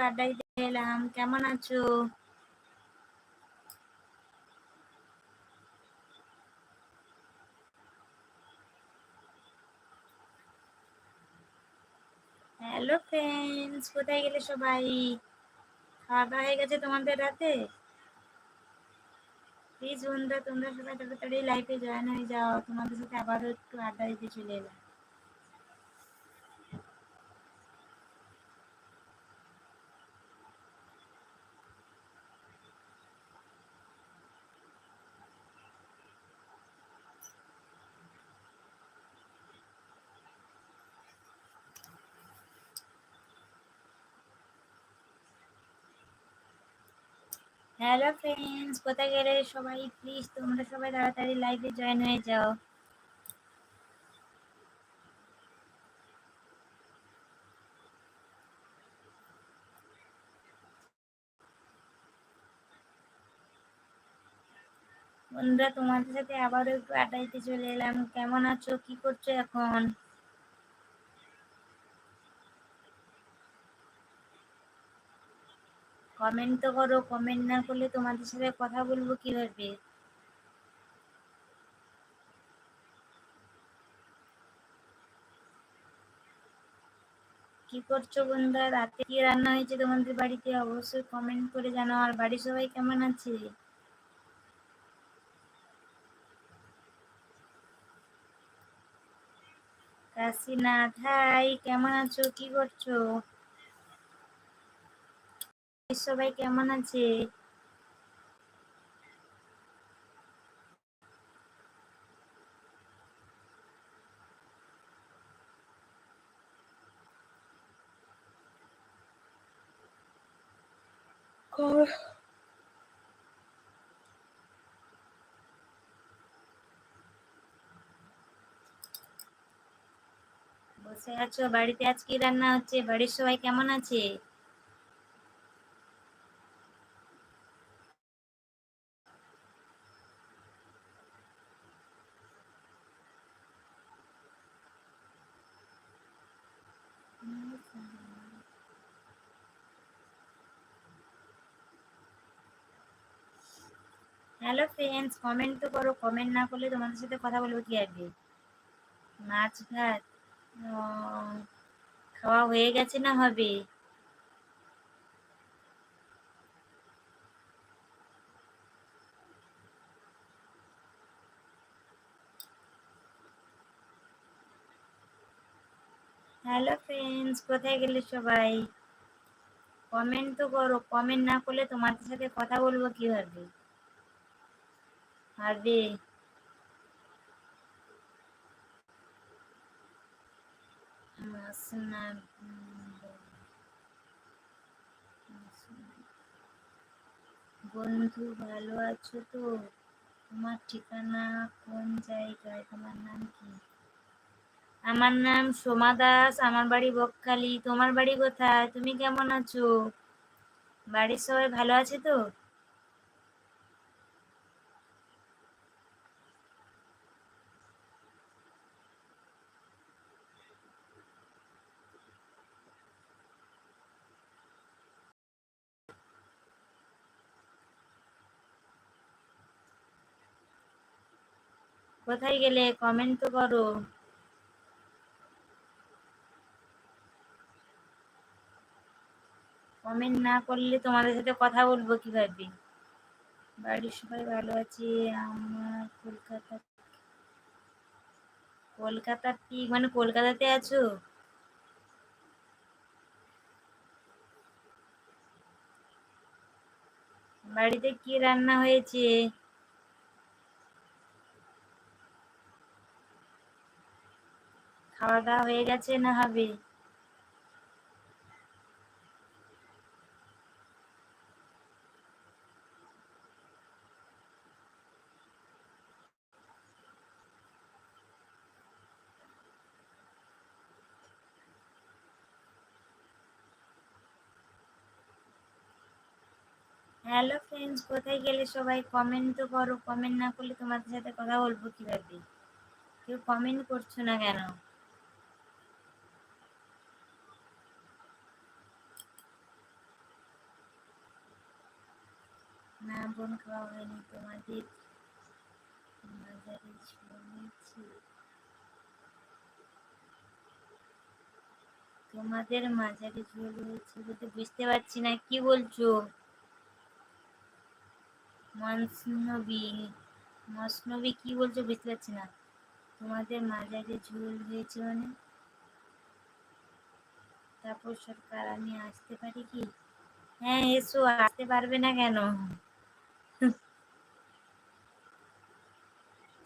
আড্ডা দিতে এলাম কেমন আছো? হ্যালো ফ্রেন্ডস কোথায় গেলে সবাই? খাওয়া দাওয়া হয়ে গেছে তোমাদের রাতে? প্লিজ বন্ধুরা, তোমরা সবাই তাড়াতাড়ি লাইফে জয়েন হয়ে যাও। তোমাদের সাথে আবারও একটু আড্ডা দিতে চলে এলাম। হ্যালো ফ্রেন্ডস কোথায় গেলে সবাই? প্লিজ তোমরা সবাই তাড়াতাড়ি লাইভে জয়েন হয়ে যাও। বন্ধুরা, তোমাদের সাথে আবারও একটু আড্ডা দিতে চলে এলাম। কেমন আছো? কি করছ এখন? কমেন্ট তো করো কমেন্ট না করলে তোমাদের সাথে কথা বলব কীভাবে? কি করছ বন্ধুরা? রাতে কি রান্না হয়েছে তোমাদের বাড়িতে? অবশ্যই কমেন্ট করে জানাও। আর বাড়ির সবাই কেমন আছে? কাশীনাথ হাই কেমন আছো? কি করছ? সবাই কেমন আছে? বসে আছো? বাড়িতে আজ কি রান্না হচ্ছে? বাড়ির সবাই কেমন আছে? হ্যালো ফ্রেন্ডস কমেন্ট তো করো কমেন্ট না করলে তোমাদের সাথে কথা বলব কি আগে? মাছ ভাত খাওয়া হয়ে গেছে না হবে? হ্যালো ফ্রেন্ডস কোথায় গেলে সবাই? কমেন্ট তো করো কমেন্ট না করলে তোমাদের সাথে কথা বলব কীভাবে হবে বন্ধু ভালো আছো তো? তোমার ঠিকানা কোন জায়গায়? তোমার নাম কি? আমার নাম সোমা দাস, আমার বাড়ি বকখালি। তোমার বাড়ি কোথায়? তুমি কেমন আছো? বাড়ির সবাই ভালো আছে তো? কোথায় গেলে কমেন্ট তো করো। কমেন্ট না করলে তোমাদের সাথে কথা বলব কীভাবে? বাড়ির সবাই ভালো আছে, আমার কলকাতা কলকাতা কি? মানে কলকাতাতে আছো? বাড়িতে কি রান্না হয়েছে? খাওয়া দাওয়া হয়ে গেছে না হবে? হ্যালো ফ্রেন্ডস কোথায় গেলে সবাই কমেন্ট তো করো? কমেন্ট না করলে তোমাদের সাথে কথা বলব কীভাবে? কেউ কমেন্ট করছ না কেন? না বোন খাওয়া হয়নি তোমাদের মাঝারে শুনেছি তোমাদের মাঝারে ঝোল হয়েছে বলতে বুঝতে পারছি না, কি বলছো? মনসনবী মসনবী কি বলছো বুঝতে পারছি না। তোমাদের মাঝারে ঝোল হয়েছে মানে? তারপর সরকার, আমি আসতে পারি কি? হ্যাঁ এসো, আসতে পারবে না কেন?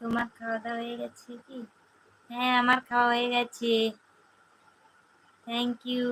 তোমার খাওয়া দাওয়া হয়ে গেছে কি? হ্যাঁ আমার খাওয়া হয়ে গেছে। থ্যাংক ইউ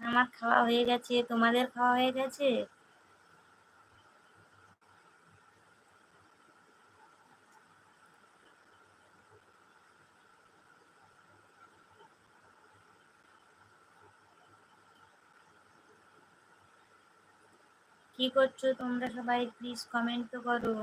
আমার খাওয়া হয়ে গেছে। তোমাদের খাওয়া হয়ে গেছে? কি করছ তোমরা সবাই প্লিজ কমেন্ট তো করো।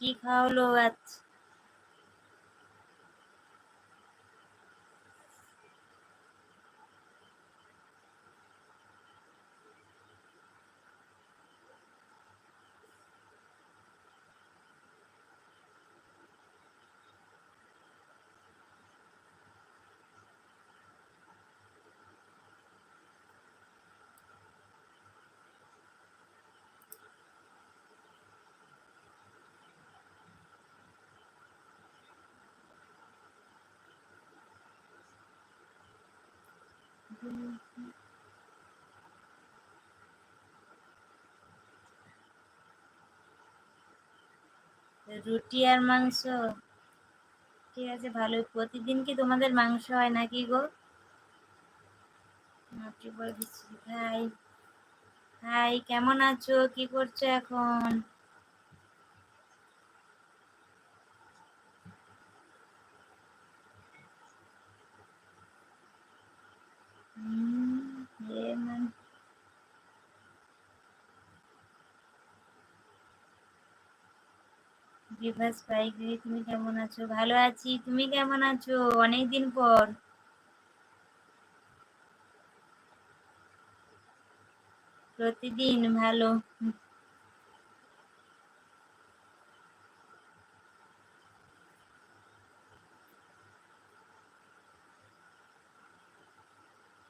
কি খাওয়ালো আজ? রুটি আর মাংস? ঠিক আছে, ভালো। প্রতিদিন কি তোমাদের মাংস হয় নাকি গো? হাই হাই কেমন আছো? কি করছ এখন? মানে বিভাস পাইকারি তুমি কেমন আছো? ভালো আছি, তুমি কেমন আছো? অনেকদিন পর। প্রতিদিন ভালো।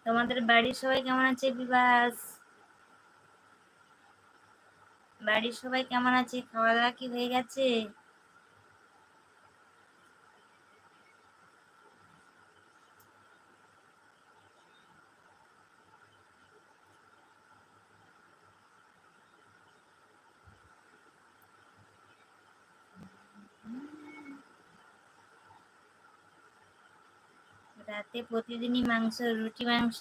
তোমাদের বাড়ির সবাই কেমন আছে, বিবাস? বাড়ির সবাই কেমন আছে? খাওয়া দাওয়া কি হয়ে গেছে? রাতে প্রতিদিনই মাংস, রুটি মাংস?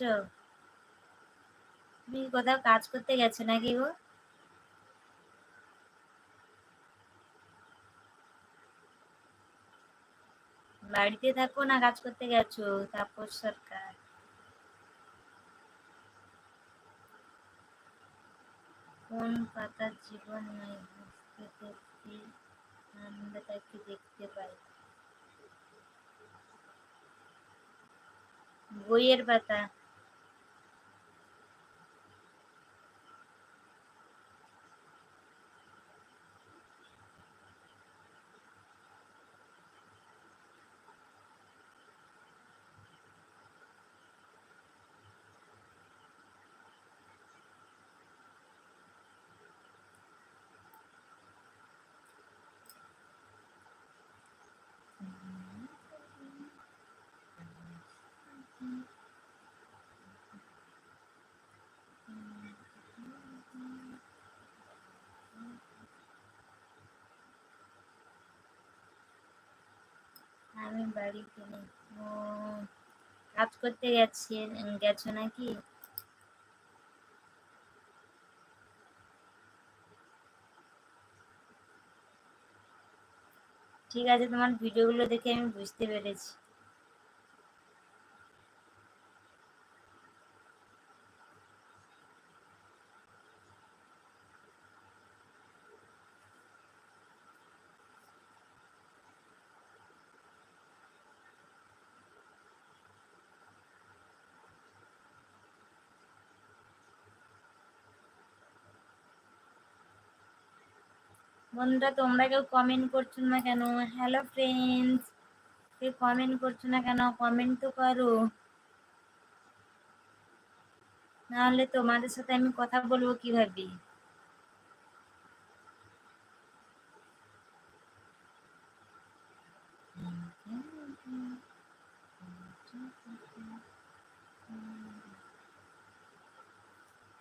তুমি কোথাও কাজ করতে গেছো নাকি গো? বাড়িতে থাকো না কাজ করতে গেছো, তাপস সরকার। কোন পাতার জীবন দেখতে আনন্দটাকে দেখতে পাই। বইয়ের পাতা। আমি বাড়িতে নেই কাজ করতে গেছি, গেছো নাকি? ঠিক আছে, তোমার ভিডিওগুলো দেখে আমি বুঝতে পেরেছি। বন্ধুরা, তোমরা কেউ কমেন্ট করছ না কেন? হ্যালো ফ্রেন্ডস কেউ কমেন্ট করছ না কেন? কমেন্ট তো করো। নাহলে তোমাদের সাথে আমি কথা বলব কীভাবে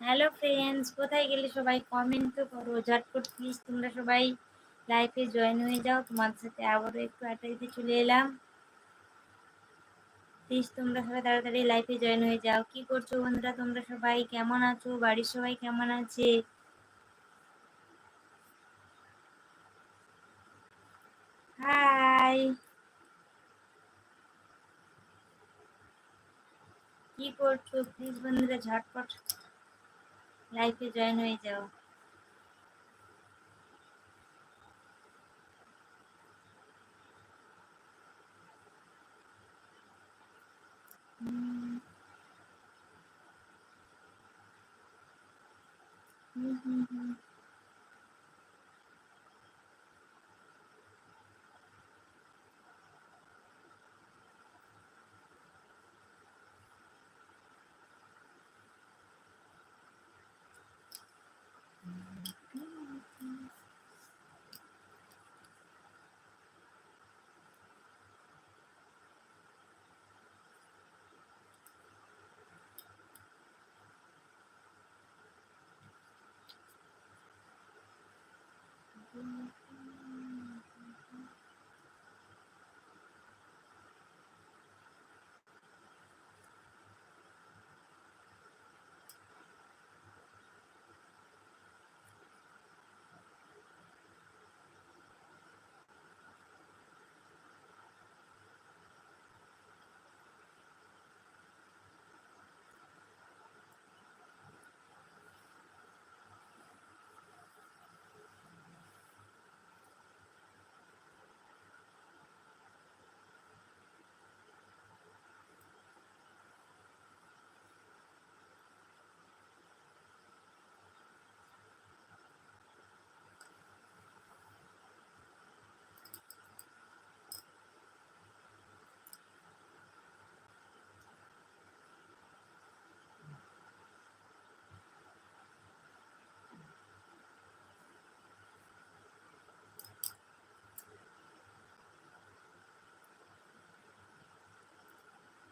হ্যালো ফ্রেন্ডস কোথায় গেলে সবাই কমেন্ট তো করো। ঝটপট প্লিজ তোমরা সবাই লাইফে জয়েন হয়ে যাও। তোমাদের সাথে আবারও একটু দিতে চলে এলাম। প্লিজ তোমরা সবাই তাড়াতাড়ি লাইফে জয়েন হয়ে যাও। কি করছ বন্ধুরা? তোমরা সবাই কেমন আছো? বাড়ির সবাই কেমন আছে? হাই কি করছ? প্লিজ বন্ধুরা ঝটপট। লাইফে জয়েন হয়ে যাও। হুম।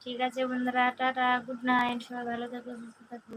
ঠিক আছে বন্ধুরা টাটা গুড নাইট সবাই ভালো থাকো সুস্থ থাকো।